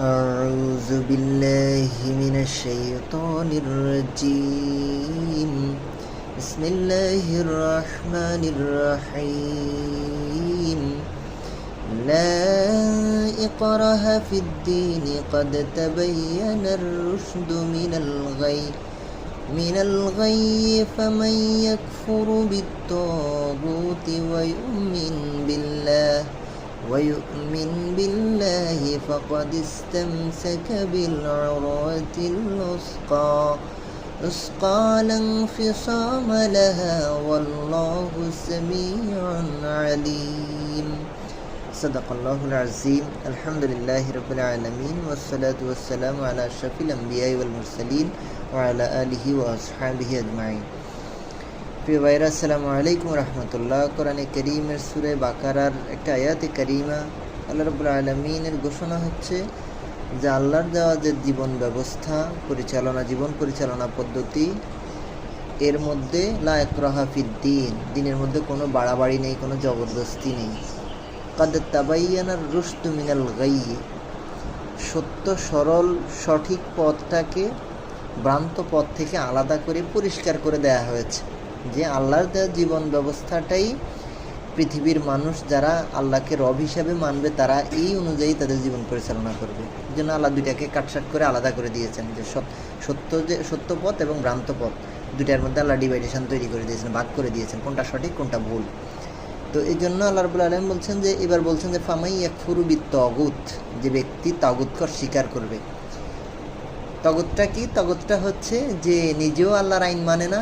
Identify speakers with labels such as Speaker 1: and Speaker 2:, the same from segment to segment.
Speaker 1: أعوذ بالله من الشيطان الرجيم. بسم الله الرحمن الرحيم. لا إكراه في الدين قد تبين الرشد من الغي. من الغي فمن يكفر بالطاغوت ويؤمن بالله. ويؤمن بالله فقد استمسك بالعروة الوثقى. وثقى لا انفصام لها والله سميع عليم. صدق الله العظيم. الحمد لله رب العالمين والصلاة والسلام على أشرف الأنبياء والمرسلين وعلى آله وأصحابه أجمعين. প্রিয় ভাইরা আসসালামু আলাইকুম রহমতুল্লাহ। কোরআনে করিমের সুরে বাকারার একটা আয়াতে করিমা আল্লাহ রবুল্লা আলমিনের ঘোষণা হচ্ছে যে আল্লাহর দেওয়া যে জীবন ব্যবস্থা, পরিচালনা, জীবন পরিচালনা পদ্ধতি, এর মধ্যে লায়ক রহাফিদ্দিন দিনের মধ্যে কোনো বাড়াবাড়ি নেই, কোনো জবরদস্তি নেই। কাদের তাবাইয়ানার রুস্তু মিনাল গাই সত্য, সরল, সঠিক পথটাকে ভ্রান্ত পথ থেকে আলাদা করে পরিষ্কার করে দেয়া হয়েছে। যে আল্লাহর দেওয়া জীবন ব্যবস্থাটাই পৃথিবীর মানুষ যারা আল্লাহকে রব হিসাবে মানবে, তারা এই অনুযায়ী তাদের জীবন পরিচালনা করবে। এই জন্য আল্লাহ দুইটাকে কাটসাট করে আলাদা করে দিয়েছেন, যে সত্য যে, সত্য পথ এবং ভ্রান্ত পথ। দুইটার মধ্যে আল্লাহ ডিভাইডেশন তৈরি করে দিয়েছেন, ভাগ করে দিয়েছেন, কোনটা সঠিক, কোনটা ভুল। তো এই জন্য আল্লাহ রবুল আলম বলছেন যে, এবার বলছেন যে, ফামাই এক ফুরুবি তগুত যে ব্যক্তি তাগুতকর স্বীকার করবে। তগতটা কি? তগতটা হচ্ছে যে, নিজেও আল্লাহর আইন মানে না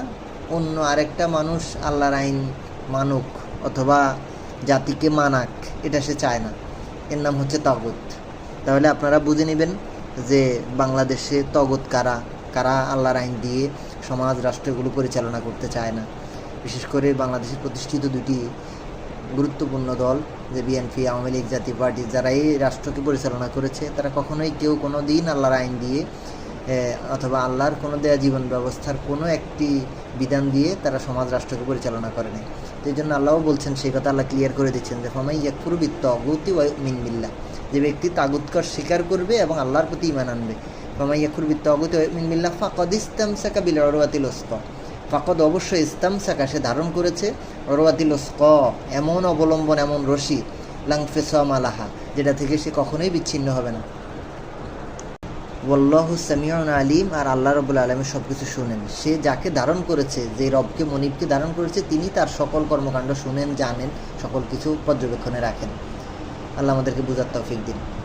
Speaker 1: অন্য আরেকটা মানুষ আল্লাহর আইন মানুক অথবা জাতিকে মানাক, এটা সে চায় না। এর নাম হচ্ছে তগত। তাহলে আপনারা বুঝে নেবেন যে বাংলাদেশে তগত কারা? কারা আল্লাহর আইন দিয়ে সমাজ, রাষ্ট্রগুলো পরিচালনা করতে চায় না? বিশেষ করে বাংলাদেশের প্রতিষ্ঠিত দুটি গুরুত্বপূর্ণ দল, যে বিএনপি, আওয়ামী লীগ, জাতীয় পার্টি, যারা এই রাষ্ট্রকে পরিচালনা করেছে, তারা কখনোই কেউ কোনো দিন আল্লাহর আইন দিয়ে অথবা আল্লাহর কোনো দেয়া জীবন ব্যবস্থার কোনো একটি বিধান দিয়ে তারা সমাজ রাষ্ট্রকে পরিচালনা করে তো এই জন্য আল্লাহও বলছেন, সেই কথা আল্লাহ ক্লিয়ার করে দিচ্ছেন যে, ফমাই ইয়াকুর বিত্ত অগতি মিন মিল্লা যে ব্যক্তি তাগুৎকর স্বীকার করবে এবং আল্লাহর প্রতি ইমান আনবে। ফমাই ইয়াকুর বিত্ত অগতি মিন মিল্লা ফাকদ ইস্তাম সাকা বিল অরওয়াতিল ওস্ক ফাকদ অবশ্যই ইস্তাম সাকা সে ধারণ করেছে। অরওয়াতিল ওস্ক এমন অবলম্বন, এমন রশি লাংফেসম আলাহা যেটা থেকে সে কখনোই বিচ্ছিন্ন হবে না। ওল্লাহ সামিউন আলিম আর আল্লাহ রবুল আলমের সব কিছু শুনেন। সে যাকে ধারণ করেছে, যে রবকে, মনিবকে ধারণ করেছে, তিনি তার সকল কর্মকাণ্ড শুনেন, জানেন, সকল কিছু পর্যবেক্ষণে রাখেন। আল্লাহ আমাদেরকে বুঝার তৌফিক দিন।